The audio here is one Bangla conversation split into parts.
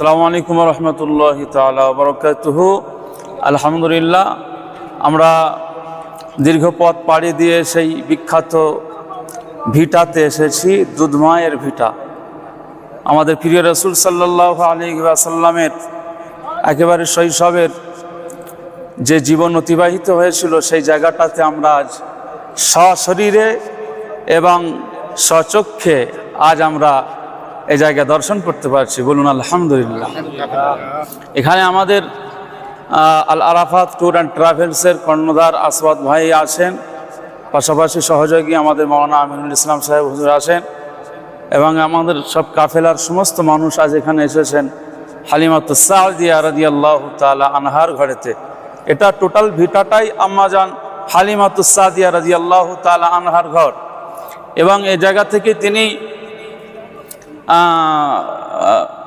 সালামু আলাইকুম রহমতুল্লাহ তালা বরকাতুহু আলহামদুলিল্লাহ, আমরা দীর্ঘ পথ পাড়ি দিয়ে সেই বিখ্যাত ভিটাতে এসেছি দুধমায়ের ভিটা। আমাদের প্রিয় রসুল সাল্লাহ আলী সাল্লামের একেবারে শৈশবের যে জীবন অতিবাহিত হয়েছিল, সেই জায়গাটাতে আমরা আজ সশরীরে এবং সচক্ষে আজ আমরা এই জায়গা দর্শন করতে পারছি, বলুন আলহামদুলিল্লাহ। এখানে আমাদের আল আরাফাত ট্যুর অ্যান্ড ট্রাভেলসের কর্ণধার আসবাদ ভাই আছেন। পাশাপাশি সহযোগী আমাদের মৌলানা আমিনুল ইসলাম সাহেব হুজুর আছেন এবং আমাদের সব কাফেলার সমস্ত মানুষ আজ এখানে এসেছেন। হালিমাতুসাদিয়া রাজি আল্লাহ তালা আনহার ঘরেতে। এটা টোটাল ভিটাটাই আম্মাজান হালিমাতুসাদিয়া রাজি আল্লাহ তালা আনহার ঘর। এবং এই জায়গা থেকে তিনি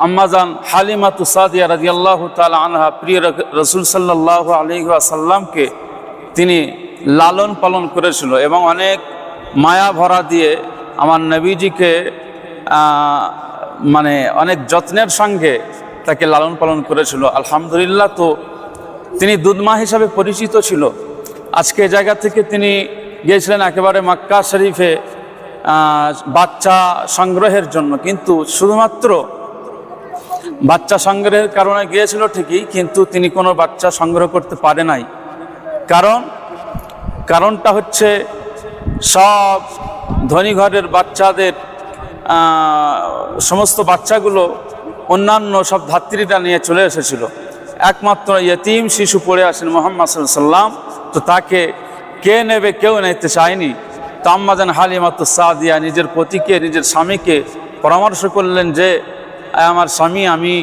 আম্মাজান হালিমাতু সাদিয়া রাজি আল্লাহ তালা আনহা, প্রিয় রসুল সাল্লাহ আলী সাল্লামকে তিনি লালন পালন করেছিল এবং অনেক মায়া ভরা দিয়ে আমার নবীজিকে মানে অনেক যত্নের সঙ্গে তাকে লালন পালন করেছিল। আলহামদুলিল্লাহ তো তিনি দুধমা হিসাবে পরিচিত ছিল। আজকে জায়গা থেকে তিনি গিয়েছিলেন একেবারে মাক্কা শরীফে বাচ্চা সংগ্রহের জন্য। কিন্তু শুধুমাত্র বাচ্চা সংগ্রহের কারণে গিয়েছিল ঠিকই, কিন্তু তিনি কোনো বাচ্চা সংগ্রহ করতে পারে নাই। কারণ, কারণটা হচ্ছে সব ধনী ঘরের বাচ্চাদের সমস্ত বাচ্চাগুলো অন্যান্য সব ধাত্রীরা নিয়ে চলে এসেছিল। একমাত্র ইয়তিম শিশু পড়ে আসেন মোহাম্মদ সাল্লাম তো তাকে কে নেবে, কেউ নিতে চায়নি। তো আম্মাজান হালিমাত সাদিয়া, নিজের পতিকে, নিজের স্বামীকে পরামর্শ করলেন যে আমার স্বামী, আমি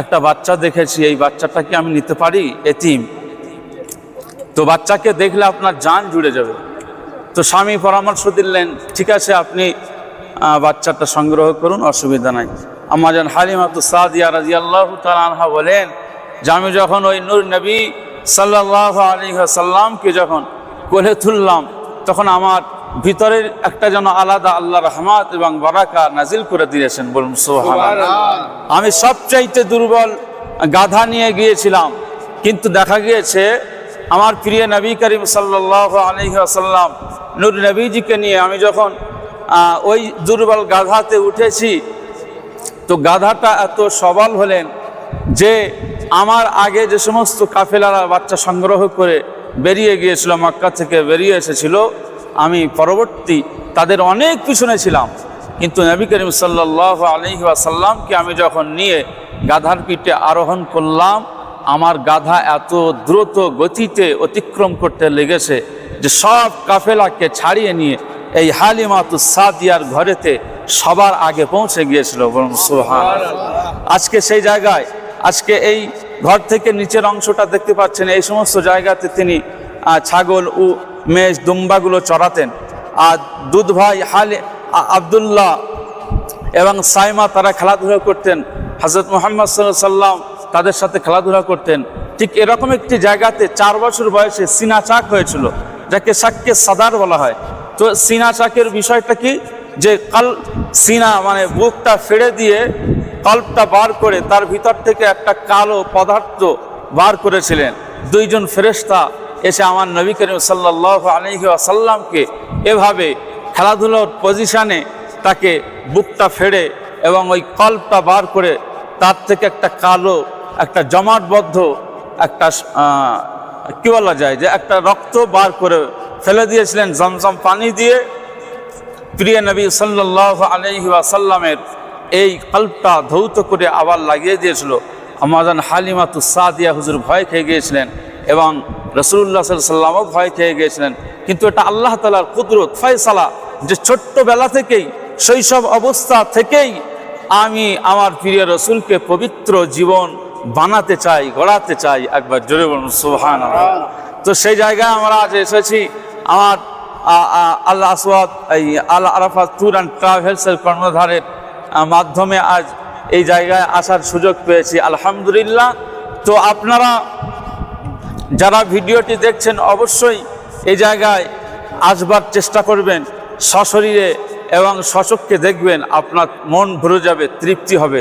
একটা বাচ্চা দেখেছি, এই বাচ্চাটাকে আমি নিতে পারি? এতিম। তো বাচ্চাকে দেখলে আপনার জান জুড়ে যাবে। তো স্বামী পরামর্শ দিলেন, ঠিক আছে, আপনি বাচ্চাটা সংগ্রহ করুন, অসুবিধা নাই। আমাজন হালিমাতু সাদিয়া রাজি আল্লাহ আনহা বলেন, যে আমি যখন ওই নূর নবী সাল্লাহ আলী সাল্লামকে যখন কোলে তুললাম, তখন আমার ভিতরের একটা যেন আলাদা আল্লাহ রহমাত এবং বারাকা নাজিল করে দিয়েছেন বলুন সোহান আমি সবচাইতে দুর্বল গাধা নিয়ে গিয়েছিলাম কিন্তু দেখা গিয়েছে আমার প্রিয় নবী করিম সাল্লাহ আলহি আসাল্লাম নূর নবীজিকে নিয়ে আমি যখন ওই দুর্বল গাধাতে উঠেছি তো গাধাটা এত সবল হলেন যে আমার আগে যে সমস্ত কাফেলারা বাচ্চা সংগ্রহ করে বেরিয়ে গিয়েছিল মক্কা থেকে বেরিয়ে এসেছিল আমি পরবর্তী তাদের অনেক পিছনে ছিলাম। কিন্তু নবী করিম সাল্লাহ আলহি আসাল্লামকে আমি যখন নিয়ে গাধার পিঠে আরোহণ করলাম, আমার গাধা এত দ্রুত গতিতে অতিক্রম করতে লেগেছে যে সব কাফেলাকে ছাড়িয়ে নিয়ে এই হালিমাতু সাদিয়ার ঘরেতে সবার আগে পৌঁছে গিয়েছিল বরং সুহান আজকে সেই জায়গায়, আজকে এই ঘর থেকে নিচের অংশটা দেখতে পাচ্ছেন, এই সমস্ত জায়গাতে তিনি ছাগল ও মেষ দুম্বাগুলো চড়াতেন। আর দুধ ভাই হালে আবদুল্লাহ এবং সাইমা তারা খেলাধুলা করতেন। হজরত মোহাম্মদ সাল্লাহ সাল্লাম তাদের সাথে খেলাধুলা করতেন। ঠিক এরকম একটি জায়গাতে চার বছর বয়সে সিনা চাক হয়েছিল, যাকে শাককে সাদার বলা হয়। তো সিনা চাকের বিষয়টা কি? যে কাল, সিনা মানে বুকটা ফেড়ে দিয়ে কল্পটা বার করে তার ভিতর থেকে একটা কালো পদার্থ বার করেছিলেন। দুইজন ফেরেশতা এসে আমার নবী করিম সাল্লাহ আলহি আসাল্লামকে এভাবে খেলাধুলোর পজিশানে তাকে বুকটা ফেড়ে এবং ওই কল্পটা বার করে তার থেকে একটা কালো, একটা জমাটবদ্ধ, একটা কি বলা যায় যে একটা রক্ত বার করে ফেলে দিয়েছিলেন, জমজম পানি দিয়ে। প্রিয় নবী সাল্লাহ আলহি আসাল্লামের এই কল্পটা ধৌত করে আবার লাগিয়ে দিয়েছিল। আমাজান হালিমাতু সাদিয়া হুজুর ভয় খেয়ে গিয়েছিলেন এবং রসুল্লাহ সাল্লামও ভয় খেয়ে গিয়েছিলেন। কিন্তু এটা আল্লাহ তালার কুদরত, ফয়সালা যে ছোট্টবেলা থেকেই, শৈশব অবস্থা থেকেই আমি আমার প্রিয় রসুলকে পবিত্র জীবন বানাতে চাই, গড়াতে চাই। একবার জোরে বলুন সুবহান তো সেই জায়গায় আমরা আজ এসেছি, আমার আল্লাহ আসওয়াদ, এই আল্লাহ আরাফাত ট্যুর অ্যান্ড ট্রাভেলসের কর্ণধারের মাধ্যমে আজ এই জায়গায় আসার সুযোগ পেয়েছি, আলহামদুলিল্লাহ। তো আপনারা যারা ভিডিওটি দেখছেন অবশ্যই এই জায়গায় আসবার চেষ্টা করবেন, সশরীরে এবং সচককে দেখবেন আপনার মন ভরে যাবে, তৃপ্তি হবে।